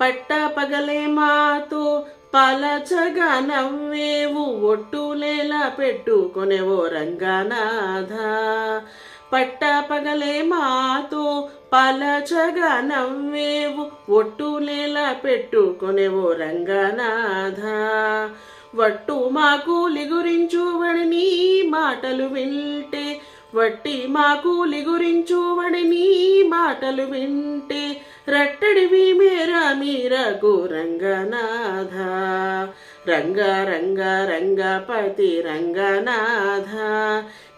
పట్టపగలే మాతో పలచగా నవ్వేవు ఒట్టులేలా పెట్టుకొనేవో రంగనాథ. పట్టపగలే మాతో పలచగా నవ్వేవు ఒట్టులేలా పెట్టుకొనేవో రంగనాథ. వట్టు మాకు లిగురించువని నీ మాటలు వింటే వట్టి మాకు లిగురించువని నీ మాటలు వింటే రట్టడివి మే మీరకు రంగనాథ రంగ రంగ రంగపతి రంగనాథ.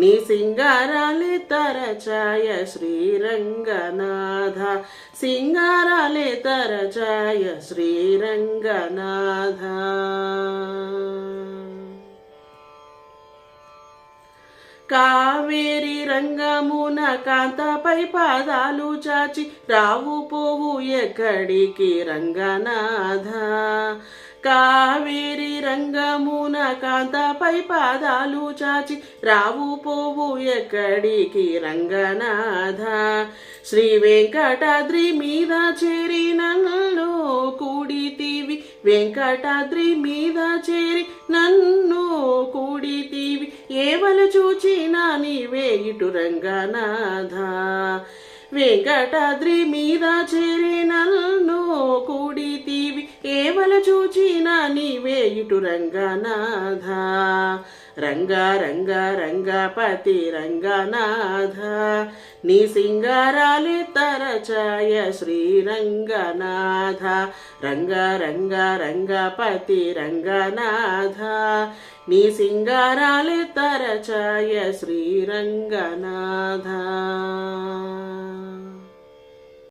నీ సింగారాలే తరచాయ శ్రీరంగనాథ. సింగారాలే తరచాయ శ్రీరంగనాథ. కావేరి రంగమున కాంతపై పాదాలు చాచి రావు పోవు ఎక్కడికి రంగనాథ? కావేరి రంగమున కాంతపై పాదాలు చాచి రావు పోవు ఎక్కడికి రంగనాథ? శ్రీ వెంకటాద్రి మీద చేరి నన్ను కూడితివి వెంకటాద్రి మీద చేరి నన్ను కూడితివి. ఇటు రంగనాథ. వెంకటాద్రి మీద చేరి కూడితివి కేవల చూచినా నీవే ఇటు రంగనాథ. రంగ రంగ రంగపతి రంగనాథ. నీ సింగారాలి తరచాయ శ్రీరంగనాథ రంగ రంగ రంగపతి రంగనాథ. నీ సింగారాలు తరచాయ శ్రీరంగనాథ.